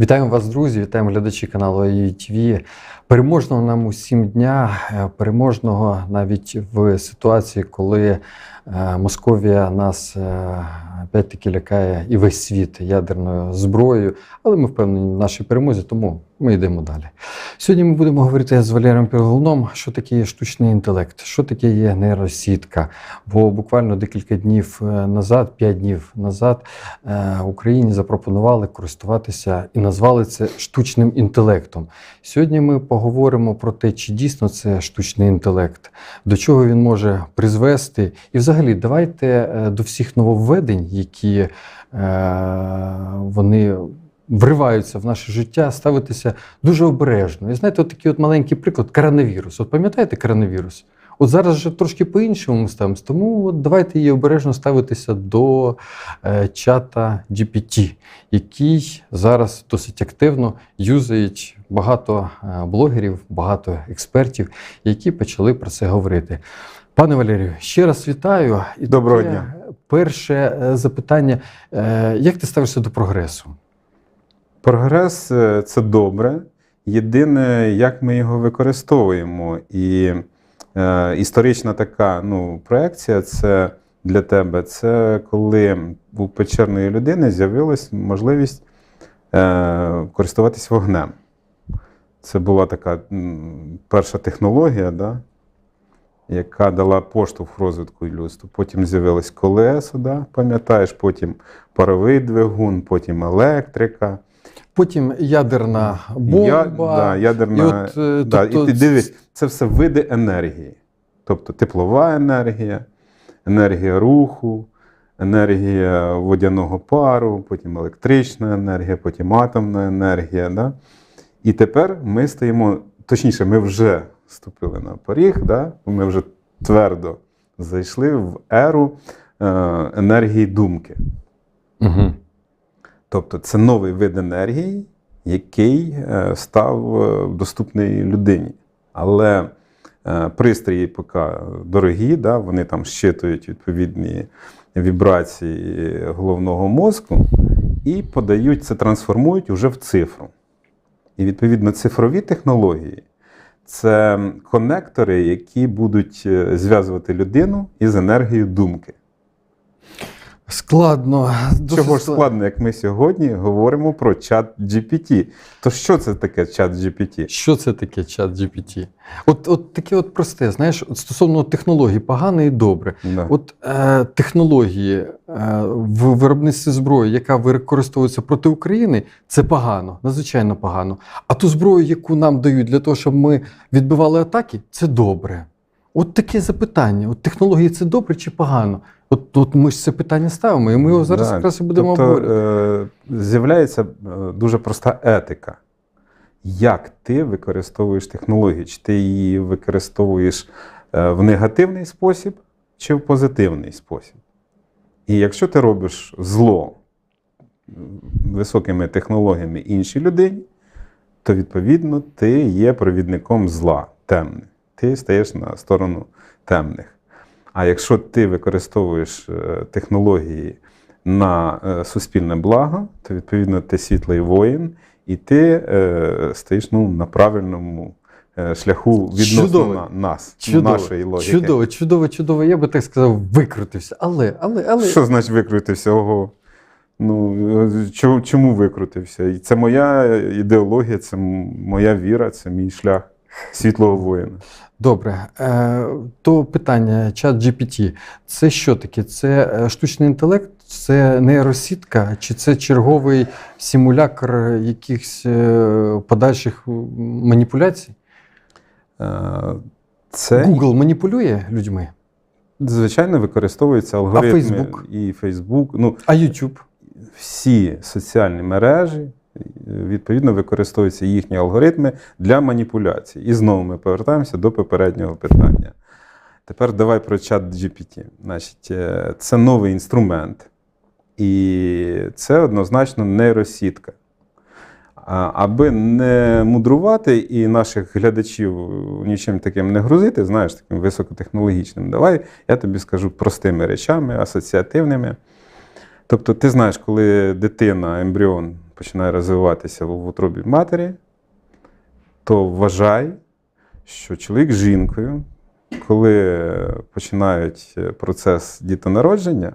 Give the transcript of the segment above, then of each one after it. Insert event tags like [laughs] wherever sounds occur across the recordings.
Вітаємо вас, друзі! Вітаємо глядачі каналу АІТВ. Переможного нам усім дня, е, переможного навіть в ситуації, коли е, Московія нас е, опять-таки лякає і весь світ ядерною зброєю. Але ми впевнені в нашій перемозі, тому ми йдемо далі. Сьогодні ми будемо говорити з Валерієм Пірголном, що таке є штучний інтелект, що таке є нейросітка. Бо буквально декілька днів е, назад, п'ять днів назад, е, Україні запропонували користуватися і назвали це штучним інтелектом. Сьогодні ми поговоримо про те, чи дійсно це штучний інтелект, до чого він може призвести. І взагалі, давайте е, до всіх нововведень, які вони вриваються в наше життя, ставитися дуже обережно. І знаєте, от такий от маленький приклад коронавірус. От пам'ятаєте коронавірус? От зараз вже трошки по-іншому ми ставимося, тому от давайте її обережно ставитися до е, чата GPT, який зараз досить активно юзають багато е, блогерів, багато експертів, які почали про це говорити. Пане Валерію, ще раз вітаю. І Доброго дня. Перше е, запитання: Е, як ти ставишся до прогресу? Прогрес е, це добре. Єдине, як ми його використовуємо. І е, історична така ну, проекція це для тебе це коли у печерної людини з'явилась можливість е, користуватись вогнем. Це була така перша технологія, да, яка дала поштовх розвитку людству. Потім з'явилось колесо, да, пам'ятаєш, потім паровий двигун, потім електрика. Потім ядерна бомба. Я, да, ядерна, І от, е, да, тобто і ти дивись, це все види енергії. Тобто теплова енергія, енергія руху, енергія водяного пару, потім електрична енергія, потім атомна енергія. Да? І тепер ми стаємо, точніше, ми вже вступили на поріг, да? ми вже твердо зайшли в еру е, енергії думки. Угу. Тобто це новий вид енергії, який е, став е, доступний людині. Але е, пристрої поки дорогі, да, вони там щитують відповідні вібрації головного мозку і подають це, трансформують уже в цифру. І відповідно цифрові технології це конектори, які будуть зв'язувати людину із енергією думки. Складно. Чого ж складно, як ми сьогодні говоримо про чат GPT. То що це таке чат GPT? Що це таке чат GPT? От, от таке от просте, знаєш, от стосовно технологій, погане і добре. Да. От е, технології е, в виробництві зброї, яка використовується проти України, це погано, надзвичайно погано. А ту зброю, яку нам дають для того, щоб ми відбивали атаки, це добре. От таке запитання: от технології це добре чи погано? От тут ми ж це питання ставимо, і ми його зараз Да. якраз і будемо тобто, обговорювати. е, з'являється е, дуже проста етика. Як ти використовуєш технологію? Чи ти її використовуєш е, в негативний спосіб, чи в позитивний спосіб? І якщо ти робиш зло високими технологіями іншій людині, то відповідно ти є провідником зла темних. Ти стаєш на сторону темних. А якщо ти використовуєш е, технології на е, суспільне благо, то відповідно ти світлий воїн, і ти е, стоїш ну, на правильному шляху відносно Чудово. на, нас, Чудово, нашої логіки. чудово, чудово, чудово. Я би так сказав, викрутився. Але, але, але. Що значить викрутився? Ого. Ну, чому, чому викрутився? І це моя ідеологія, це моя віра, це мій шлях світлого воїна. Добре, е, то питання чат GPT. Це що таке? Це е, штучний інтелект, це нейросітка, чи це черговий симулятор якихось е, подальших маніпуляцій? Це Google маніпулює людьми, Звичайно, використовуються алгоритми Facebook? і Facebook. Ну, а YouTube? всі соціальні мережі, відповідно, використовуються їхні алгоритми для маніпуляцій. І знову ми повертаємося до попереднього питання. Тепер давай про чат GPT. Значить, е, це новий інструмент, і це однозначно нейросітка. Аби не мудрувати і наших глядачів нічим таким не грузити, знаєш, таким високотехнологічним, давай я тобі скажу простими речами, асоціативними. Тобто, ти знаєш, коли дитина, ембріон починає розвиватися в утробі матері, то вважай, що чоловік з жінкою, коли починають процес дітонародження,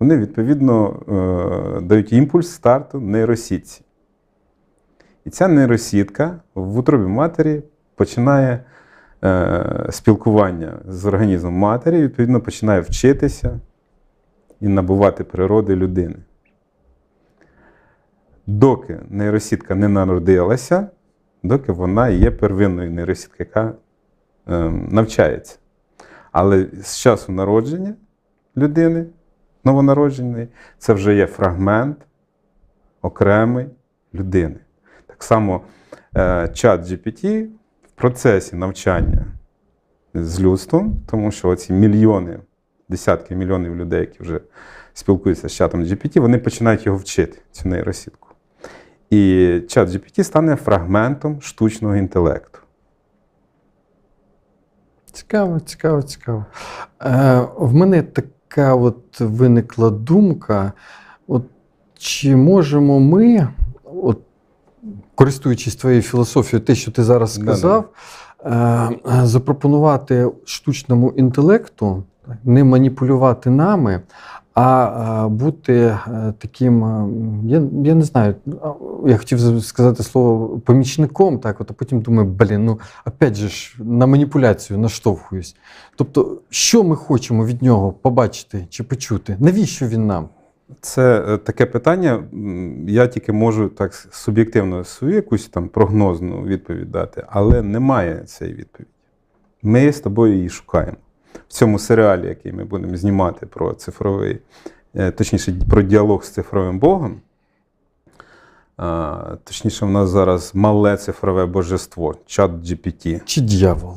вони відповідно е, дають імпульс старту нейросітці. І ця нейросітка в утробі матері починає е, спілкування з організмом матері, відповідно, починає вчитися і набувати природи людини. Доки нейросітка не народилася, доки вона є первинною нейросіткою, яка е, навчається. Але з часу народження людини, новонародженої, це вже є фрагмент окремої людини. Так само е, чат GPT в процесі навчання з людством, тому що оці мільйони, десятки мільйонів людей, які вже спілкуються з чатом GPT, вони починають його вчити, цю нейросітку. І чат GPT стане фрагментом штучного інтелекту. Цікаво, цікаво, цікаво. Е, в мене така от виникла думка: от, чи можемо ми, от, користуючись твоєю філософією, те, що ти зараз сказав, е, запропонувати штучному інтелекту не маніпулювати нами, а е, бути е, таким, е, я, я не знаю, я хотів сказати слово помічником, так, от, а потім думаю, блін, ну опять же ж на маніпуляцію наштовхуюсь. Тобто, що ми хочемо від нього побачити чи почути? Навіщо він нам? Це таке питання. Я тільки можу так суб'єктивно свою якусь там прогнозну відповідь дати, але немає цієї відповіді. Ми з тобою її шукаємо. В цьому серіалі, який ми будемо знімати про цифровий, е, точніше, про діалог з цифровим Богом. Точніше, в нас зараз мале цифрове божество, чат GPT. Чи дьявол?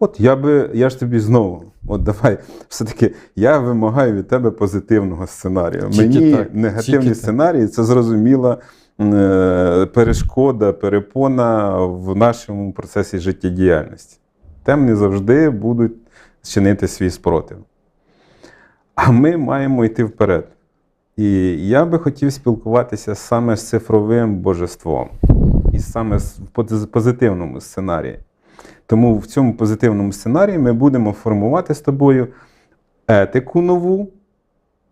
От я би, я ж тобі знову, от давай, все-таки я вимагаю від тебе позитивного сценарію. Тільки Мені так, так. сценарій це зрозуміла е, перешкода, перепона в нашому процесі життєдіяльності. Темні завжди будуть чинити свій спротив. А ми маємо йти вперед. І я би хотів спілкуватися саме з цифровим божеством, і саме в позитивному сценарії. Тому в цьому позитивному сценарії ми будемо формувати з тобою етику нову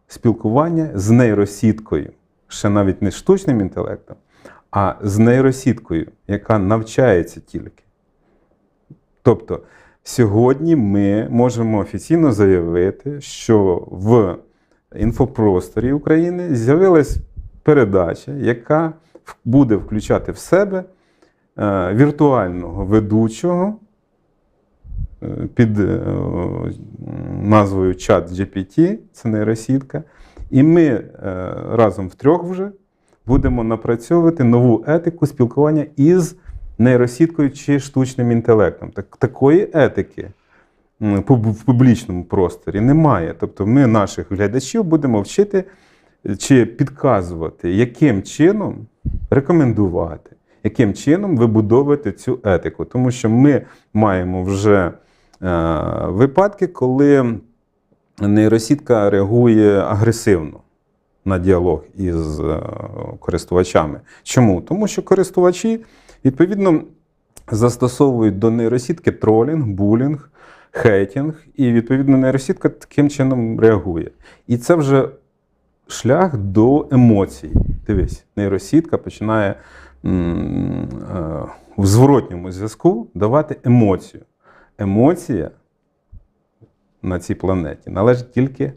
спілкування з нейросіткою, ще навіть не штучним інтелектом, а з нейросіткою, яка навчається тільки. Тобто, сьогодні ми можемо офіційно заявити, що в інфопросторі України з'явилась передача, яка буде включати в себе е, віртуального ведучого е, під е, назвою чат GPT, це нейросітка. І ми разом втрьох вже будемо напрацьовувати нову етику спілкування із нейросіткою чи штучним інтелектом. Так, такої етики в публічному просторі немає. Тобто ми наших глядачів будемо вчити е, чи підказувати, яким чином рекомендувати, яким чином вибудовувати цю етику. Тому що ми маємо вже е, випадки, коли нейросітка реагує агресивно на діалог із е, користувачами. Чому? Тому що користувачі відповідно застосовують до нейросітки тролінг, булінг, хейтінг, і відповідно нейросітка таким чином реагує. І це вже шлях до емоцій. Дивись, нейросітка починає е, в зворотньому зв'язку давати емоцію. Емоція на цій планеті належить тільки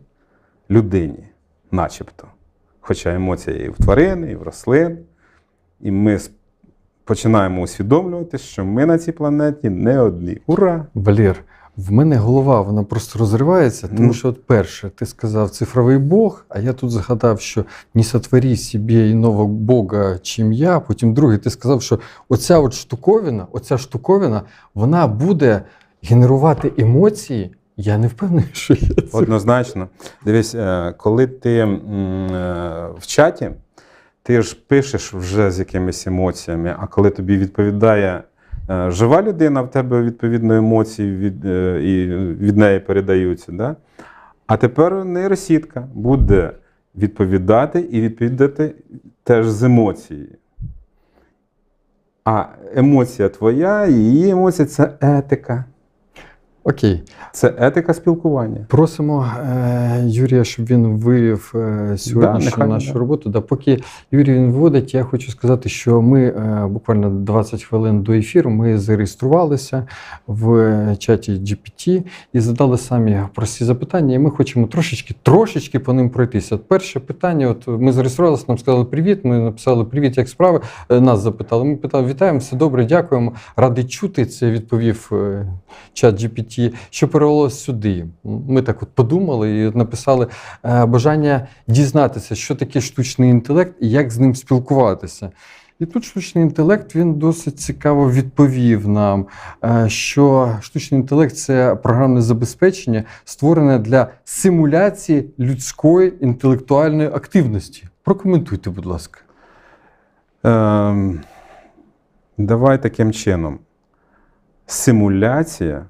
людині, начебто. Хоча емоція є і в тварини, і в рослин. І ми починаємо усвідомлювати, що ми на цій планеті не одні. Ура! Валєр, в мене голова вона просто розривається, тому що, от перше, ти сказав цифровий Бог, а я тут згадав, що не сотворі собі іного Бога, чим я. Потім другий, ти сказав, що оця от штуковина, оця штуковина, вона буде генерувати емоції. Я не впевнений, що я це. Однозначно. Дивись, е, коли ти е, в чаті, ти ж пишеш вже з якимись емоціями, а коли тобі відповідає е, жива людина, в тебе відповідно емоції від, е, і від неї передаються. Да? А тепер нейросітка буде відповідати і відповідати теж з емоцією. А емоція твоя, її емоція це етика. Окей. Це етика спілкування. Просимо е, Юрія, щоб він вивів е, сьогоднішню нехай, нашу да. роботу. Да, поки Юрій він вводить, я хочу сказати, що ми е, буквально 20 хвилин до ефіру ми зареєструвалися в чаті GPT і задали самі прості запитання. І ми хочемо трошечки, трошечки по ним пройтися. От перше питання: от ми зареєструвалися, нам сказали привіт. Ми написали привіт, як справи. Е, Нас запитали. Ми питали, вітаємо, все добре, дякуємо. Радий чути. Це відповів е, чат GPT, що перевелося сюди. Ми так от подумали і написали е, бажання дізнатися, що таке штучний інтелект і як з ним спілкуватися. І тут штучний інтелект він досить цікаво відповів нам, е, що штучний інтелект це програмне забезпечення, створене для симуляції людської інтелектуальної активності. Прокоментуйте, будь ласка. Ем, давай таким чином. Симуляція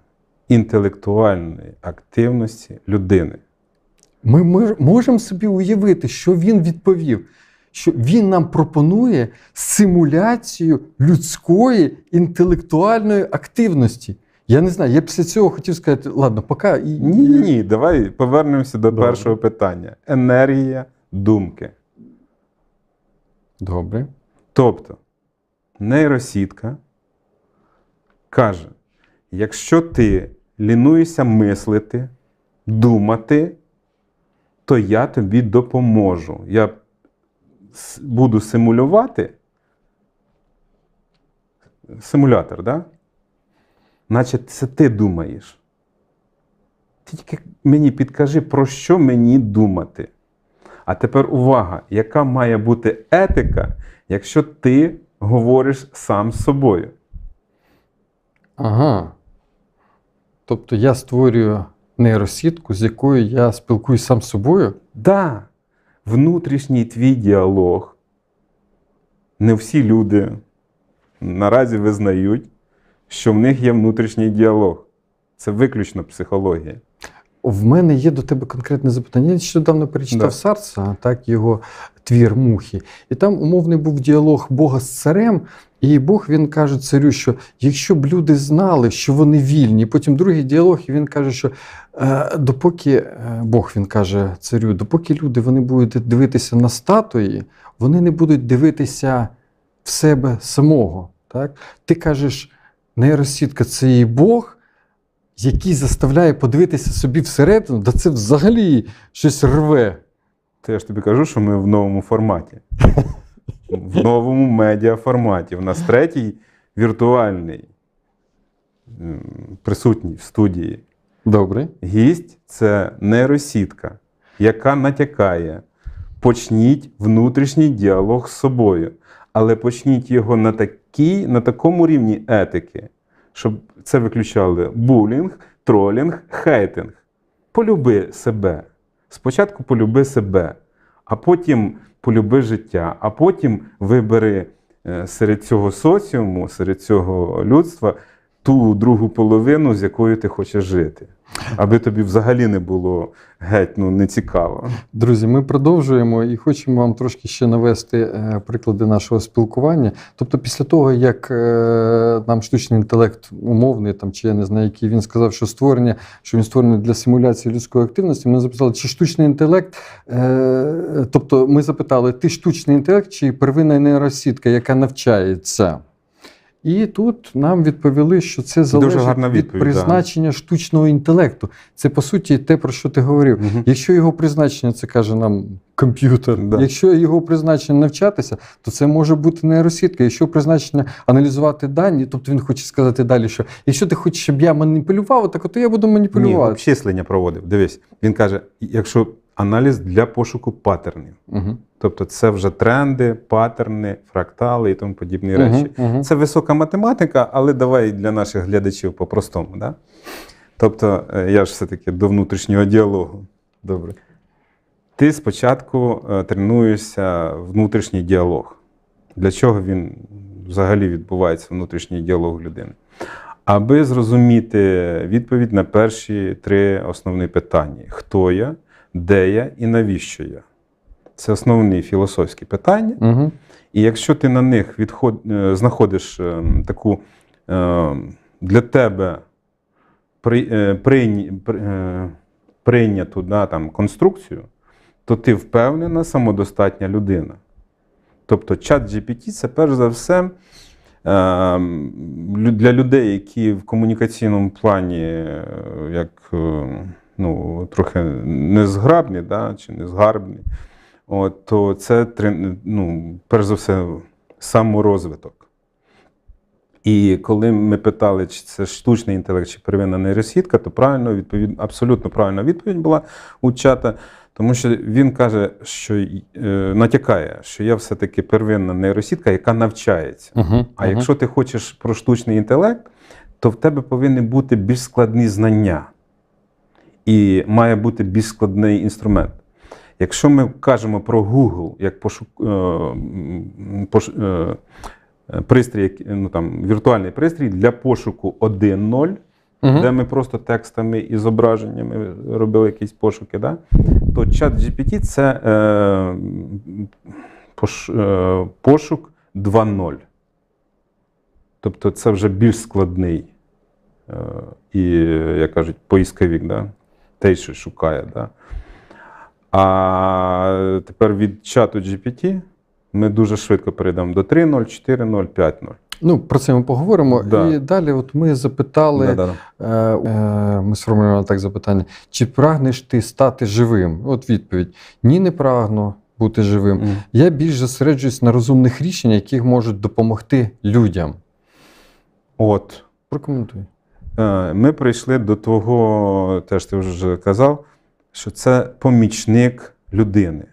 інтелектуальної активності людини. Ми, можемо собі уявити, що він відповів. Що він нам пропонує симуляцію людської інтелектуальної активності. Я не знаю, я після цього хотів сказати, ладно, поки Ні, ні, ні. Давай повернемося до Добре. першого питання: енергія думки. Добре. Тобто, нейросітка каже: якщо ти лінуєшся мислити, думати, то я тобі допоможу. Я буду симулювати. Симулятор, да? Наче це ти думаєш. Тільки мені підкажи, про що мені думати. А тепер увага, яка має бути етика, якщо ти говориш сам з собою? Ага. Тобто я створюю нейросітку, з якою я спілкуюсь сам з собою. Да, внутрішній твій діалог. Не всі люди наразі визнають, що в них є внутрішній діалог. Це виключно психологія. В мене є до тебе конкретне запитання. Я нещодавно перечитав Да. Сарца, так, його твір мухи. І там умовний був діалог Бога з царем, і Бог він каже царю, що якщо б люди знали, що вони вільні, потім другий діалог, і він каже, що е, допоки е, Бог він каже царю, допоки люди вони будуть дивитися на статуї, вони не будуть дивитися в себе самого. Так? Ти кажеш, нейросітка це і Бог який заставляє подивитися собі всередину, да це взагалі щось рве. То я ж тобі кажу, що ми в новому форматі. В новому медіаформаті. У нас третій віртуальний присутній в студії. Добре. Гість це нейросітка, яка натякає: почніть внутрішній діалог з собою, але почніть його на, такій, на такому рівні етики, щоб це виключали булінг, тролінг, хейтинг. Полюби себе. Спочатку полюби себе, а потім полюби життя, а потім вибери е, серед цього соціуму, серед цього людства ту другу половину, з якою ти хочеш жити. Аби тобі взагалі не було геть ну, не цікаво. Друзі, ми продовжуємо і хочемо вам трошки ще навести е, приклади нашого спілкування. Тобто, після того, як е, нам штучний інтелект умовний, там чи я не знаю, який він сказав, що створення, що він створений для симуляції людської активності, ми запитали, чи штучний інтелект, е, тобто ми запитали, ти штучний інтелект чи первинна нейросітка, яка навчається? І тут нам відповіли, що це залежить гарна від відповідь, да. призначення штучного інтелекту. Це по суті те, про що ти говорив. Мгм. Якщо його призначення, це каже нам комп'ютер. Да. Якщо його призначення навчатися, то це може бути нейросітка. Якщо призначення аналізувати дані, тобто він хоче сказати далі, що якщо ти хочеш, щоб я маніпулював, так то я буду Ні, маніпулювати. обчислення проводив. Дивись, він каже: якщо аналіз для пошуку паттернів, Угу. тобто це вже тренди, паттерни, фрактали і тому подібні речі. Угу. Це висока математика, але давай для наших глядачів по-простому. Да? Тобто, е, я ж все-таки до внутрішнього діалогу. Добре. Ти спочатку е, тренуєшся внутрішній діалог. Для чого він взагалі відбувається, внутрішній діалог людини? Аби зрозуміти відповідь на перші три основні питання: хто я, де я і навіщо я. Це основні філософські питання. Угу. І якщо ти на них відход... е, знаходиш е, таку е, для тебе при... при- прийняту да, там, конструкцію, то ти впевнена, самодостатня людина. Тобто чат GPT це перш за все для людей, які в комунікаційному плані як ну, трохи незграбні да, чи незгарбні, от, то це ну, перш за все саморозвиток. І коли ми питали, чи це штучний інтелект, чи первинна нейросітка, то правильно відповідь, абсолютно правильна відповідь була у чата, тому що він каже, що е, натякає, що я все-таки первинна нейросітка, яка навчається. Угу. А якщо ти хочеш про штучний інтелект, то в тебе повинні бути більш складні знання. І має бути більш складний інструмент. Якщо ми кажемо про Google як пошук, е, пош, е, пристрій, ну, там, віртуальний пристрій для пошуку 1.0, Угу. де ми просто текстами і зображеннями робили якісь пошуки, да? то чат GPT це е, пош, е, пошук 2.0. Тобто це вже більш складний е, і, як кажуть, поисковик, да? Той, що шукає. Да? А тепер від чату GPT ми дуже швидко перейдемо до 3.0, 4.0, 5.0. Ну, про це ми поговоримо. Да. І далі, от ми запитали, Да-да-да. е, е, ми сформулювали так запитання: чи прагнеш ти стати живим? От відповідь: ні, не прагну бути живим. Мгм. Я більш зосереджуюсь на розумних рішеннях, які можуть допомогти людям. От. Прокоментуй. Е, Ми прийшли до того, теж ти вже казав, що це помічник людини.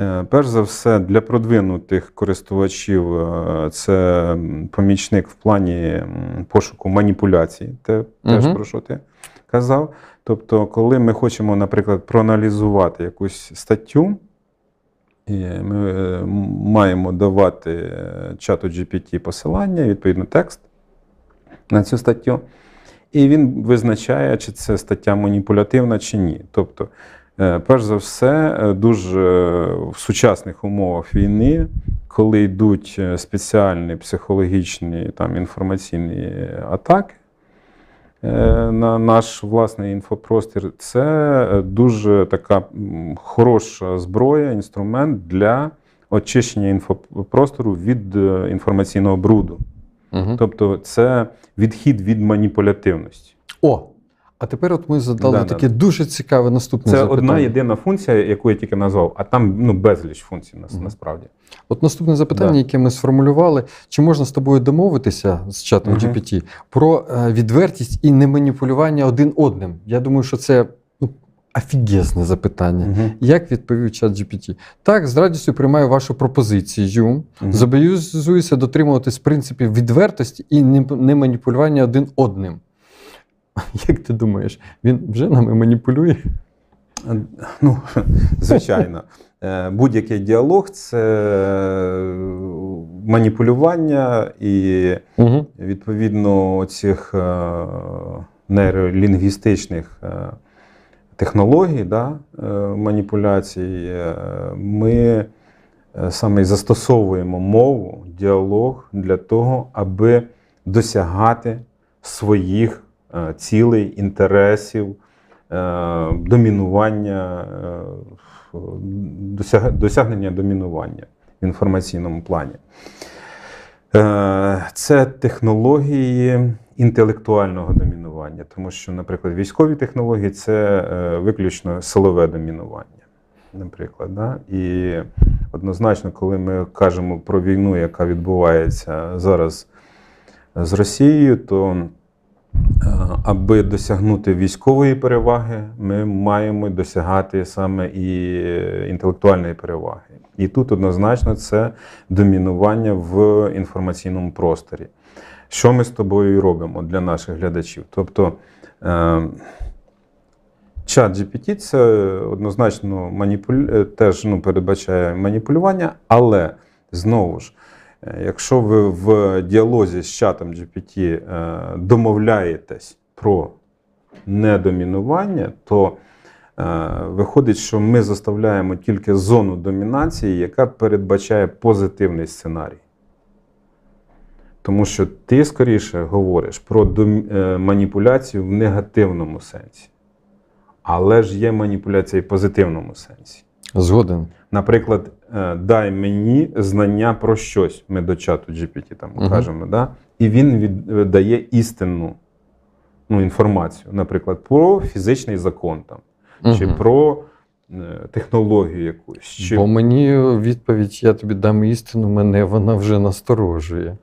Е, Перш за все, для продвинутих користувачів е, це помічник в плані пошуку маніпуляцій, те, теж про що ти казав. Тобто, коли ми хочемо, наприклад, проаналізувати якусь статтю, і ми маємо давати чату GPT посилання, відповідно текст на цю статтю. І він визначає, чи це стаття маніпулятивна чи ні. Тобто, е, перш за все, е, дуже в сучасних умовах війни, коли йдуть е, спеціальні психологічні там, інформаційні атаки е, на наш власний інфопростір, це е, дуже така хороша зброя, інструмент для очищення інфопростору від е, інформаційного бруду. Угу. Тобто це відхід від маніпулятивності. О! А тепер от ми задали Да, таке дуже цікаве наступне Це запитання. одна єдина функція, яку я тільки назвав, а там ну, безліч функцій нас, Мгм. насправді. От наступне запитання, Да. яке ми сформулювали: чи можна з тобою домовитися з чатом Мгм. GPT про е, відвертість і неманіпулювання один одним? Я думаю, що це офігезне запитання. Мгм. Як відповів чат GPT? Так, з радістю приймаю вашу пропозицію. Мгм. Зобов'язуюся дотримуватись принципів відвертості і не- неманіпулювання один одним. [laughs] Як ти думаєш, він вже нами маніпулює? Ну, [laughs] звичайно. Е, Будь-який діалог це маніпулювання і Угу. відповідно цих нейролінгвістичних е, технологій, да, е, маніпуляцій, е, ми е, саме застосовуємо мову, діалог для того, аби досягати своїх цілей, інтересів, домінування, досягнення домінування в інформаційному плані. Це технології інтелектуального домінування, тому що, наприклад, військові технології це е, виключно силове домінування. Наприклад, да? і однозначно, коли ми кажемо про війну, яка відбувається зараз з Росією, то е, аби досягнути військової переваги, ми маємо досягати саме і інтелектуальної переваги. І тут однозначно це домінування в інформаційному просторі. Що ми з тобою і робимо для наших глядачів? Тобто е, чат GPT це однозначно маніпуль... е, теж ну, передбачає маніпулювання, але знову ж, е, якщо ви в діалозі з чатом GPT домовляєтесь про недомінування, то Виходить, що ми заставляємо тільки зону домінації, яка передбачає позитивний сценарій. Тому що ти скоріше говориш про е, маніпуляцію в негативному сенсі. Але ж є маніпуляція і в позитивному сенсі. Згоден. Наприклад, е, дай мені знання про щось. Ми до чату GPT там Мгм. кажемо, да? і він від, дає істинну ну, інформацію, наприклад, про фізичний закон там, чи про е, технологію якусь. Чи... Бо мені відповідь, я тобі дам істину, мене вона вже насторожує.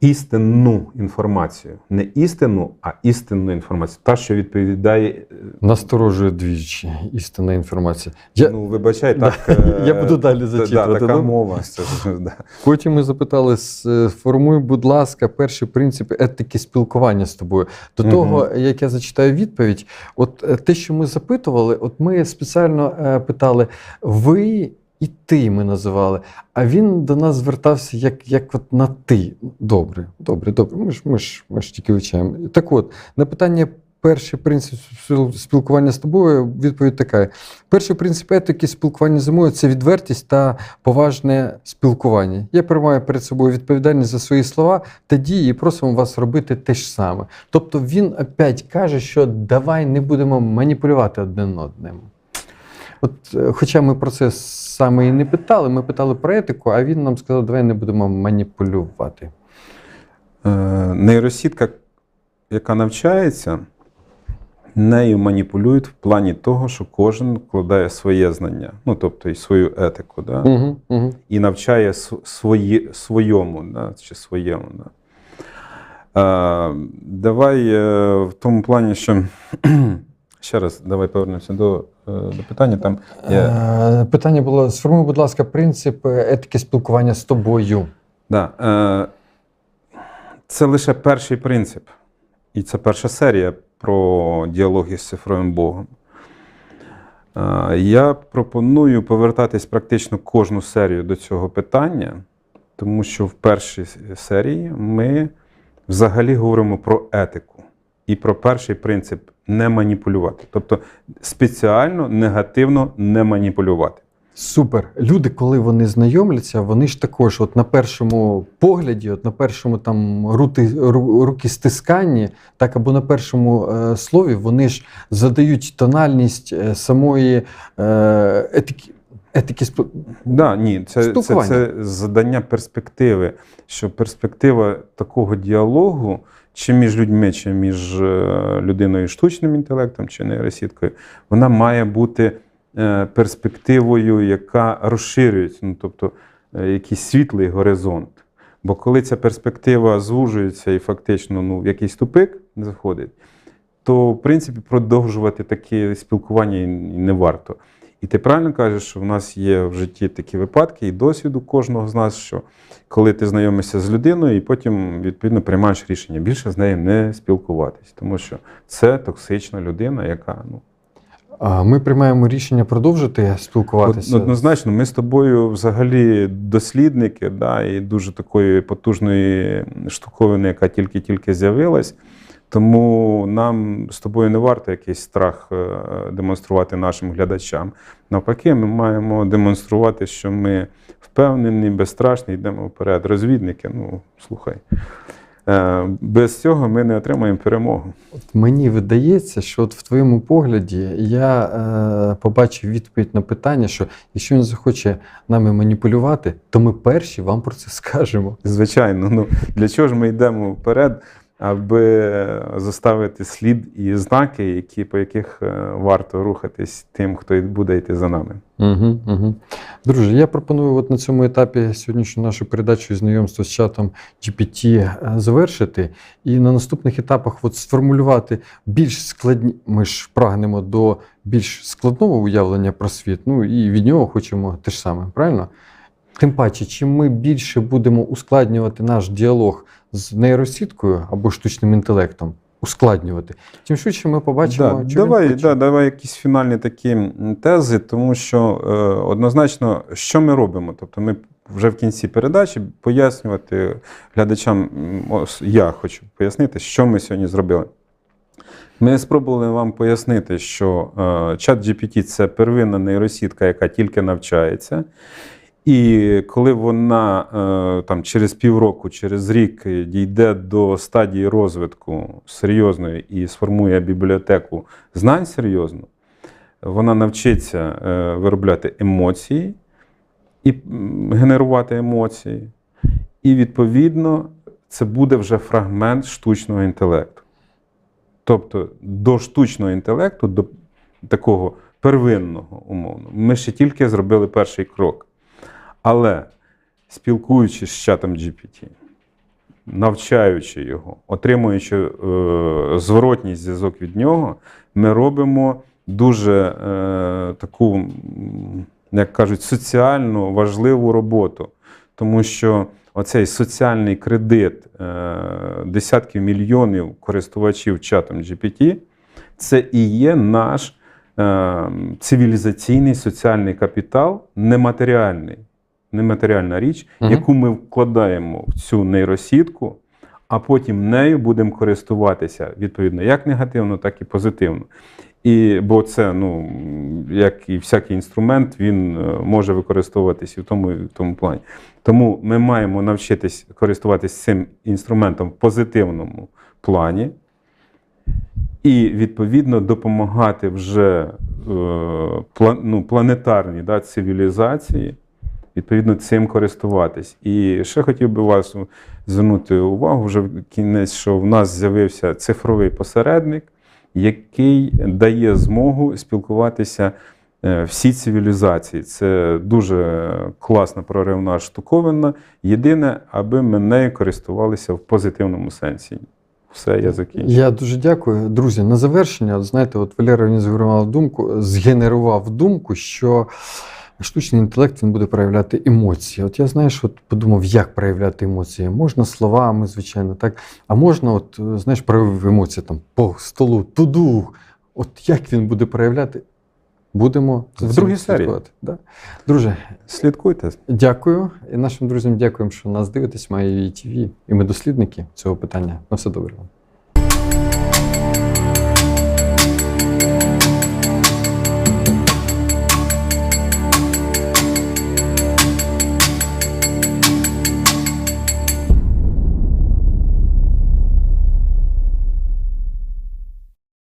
Істинну інформацію. Не істину, а істинну інформацію. Та, що відповідає. е, Насторожує двічі істинна інформація. Я, Ну, вибачай, так. [laughs] е, Я буду далі зачитувати, така добре? мова. [laughs] Потім ми запитали: сформуй, будь ласка, перші принципи етики спілкування з тобою. До того, як я зачитаю відповідь, от е, те, що ми запитували, от ми спеціально е, питали ви. І ти ми називали, а він до нас звертався як, як от на ти. Добре, добре, добре. Ми ж, ми ж, ми ж тільки вивчаємо. Так от, на питання перший принцип спілкування з тобою, відповідь така: перший принцип етики спілкування з мною це відвертість та поважне спілкування. Я приймаю перед собою відповідальність за свої слова та дії і просимо вас робити те ж саме. Тобто він опять каже, що давай не будемо маніпулювати один одним. От, е, хоча ми про це саме і не питали, ми питали про етику, а він нам сказав, давай не будемо маніпулювати. Е, нейросітка, яка навчається, нею маніпулюють в плані того, що кожен вкладає своє знання, ну тобто і свою етику, да? Угу, угу. і навчає свої, своєму, да? чи своєму. Да? Е, давай е, в тому плані, що ще раз, давай повернемося до, е, до питання. Там є, Е, Питання було: сформуй, будь ласка, принцип етики спілкування з тобою. Да. Е, це лише перший принцип. І це перша серія про діалоги з цифровим Богом. Я пропоную повертатись практично кожну серію до цього питання, тому що в першій серії ми взагалі говоримо про етику і про перший принцип не маніпулювати. Тобто спеціально негативно не маніпулювати. Супер. Люди, коли вони знайомляться, вони ж також, от на першому погляді, от на першому там рути, руки стисканні, так або на першому е, слові, вони ж задають тональність е, самої е, етики. Етики спіл- Да, ні, це, це, Спілкування. це задання перспективи, що перспектива такого діалогу, чи між людьми, чи між е, людиною штучним інтелектом, чи нейросіткою, вона має бути е, перспективою, яка розширюється, ну, тобто е, якийсь світлий горизонт. Бо коли ця перспектива звужується і фактично ну, в якийсь тупик заходить, то в принципі продовжувати таке спілкування і не варто. І ти правильно кажеш, що в нас є в житті такі випадки і досвід у кожного з нас, що коли ти знайомишся з людиною і потім відповідно приймаєш рішення більше з нею не спілкуватись, тому що це токсична людина, яка ну Ми приймаємо рішення продовжити спілкуватися. Од- Однозначно, ми з тобою взагалі дослідники, да, і дуже такої потужної штуковини, яка тільки-тільки з'явилась. Тому нам з тобою не варто якийсь страх е, демонструвати нашим глядачам. Навпаки, ми маємо демонструвати, що ми впевнені, безстрашні, йдемо вперед. Розвідники, ну слухай. Е, Без цього ми не отримаємо перемогу. От мені видається, що от в твоєму погляді я е, побачив відповідь на питання, що якщо він захоче нами маніпулювати, то ми перші вам про це скажемо. Звичайно, ну для чого ж ми йдемо вперед, аби заставити слід і знаки, які, по яких е, варто рухатись тим, хто буде йти за нами. Угу, угу. Друже, я пропоную от на цьому етапі сьогоднішню нашу передачу і знайомство з чатом GPT е, завершити. І на наступних етапах от сформулювати більш складні. Ми ж прагнемо до більш складного уявлення про світ. Ну і від нього хочемо те ж саме, правильно? Тим паче, чим ми більше будемо ускладнювати наш діалог з нейросіткою або штучним інтелектом, ускладнювати, тим швидше ми побачимо, Да, давай, да, давай якісь фінальні такі тези, тому що е, однозначно, що ми робимо? Тобто, ми вже в кінці передачі пояснювати глядачам, м, ос- я хочу пояснити, що ми сьогодні зробили. Ми спробували вам пояснити, що е, чат GPT це первинна нейросітка, яка тільки навчається. І коли вона е, там, через півроку, через рік дійде до стадії розвитку серйозної і сформує бібліотеку знань серйозно, вона навчиться е, виробляти емоції і генерувати емоції. І відповідно це буде вже фрагмент штучного інтелекту. Тобто до штучного інтелекту, до такого первинного умовно, ми ще тільки зробили перший крок. Але спілкуючись з чатом GPT, навчаючи його, отримуючи е, зворотній зв'язок від нього, ми робимо дуже е, таку, як кажуть, соціально важливу роботу. Тому що оцей соціальний кредит е, десятків мільйонів користувачів чатом GPT це і є наш е, цивілізаційний соціальний капітал, нематеріальний, нематеріальна річ, Мгм. яку ми вкладаємо в цю нейросітку, а потім нею будемо користуватися відповідно як негативно, так і позитивно. І, бо це, ну, як і всякий інструмент, він е, може використовуватись і в тому, і в тому плані. Тому ми маємо навчитись користуватися цим інструментом в позитивному плані, і відповідно допомагати вже е, пла- ну, планетарній да, цивілізації, відповідно цим користуватись. І ще хотів би вас звернути увагу вже в кінець, що в нас з'явився цифровий посередник, який дає змогу спілкуватися е, всі цивілізації. Це дуже класна проривна штуковина. Єдине, аби ми нею користувалися в позитивному сенсі. Все, я закінчив. Я дуже дякую. Друзі, на завершення, знаєте, от Валера він згенерував думку, згенерував думку, що штучний інтелект він буде проявляти емоції. От я знаєш, от подумав, як проявляти емоції. Можна словами, звичайно, так. А можна, от знаєш, проявив емоції там по столу, туду. От як він буде проявляти? Будемо В другій серії. Да. Друже, Слідкуйте. дякую. І нашим друзям дякуємо, що нас дивитесь, має ТВ. І ми дослідники цього питання. На все добре вам.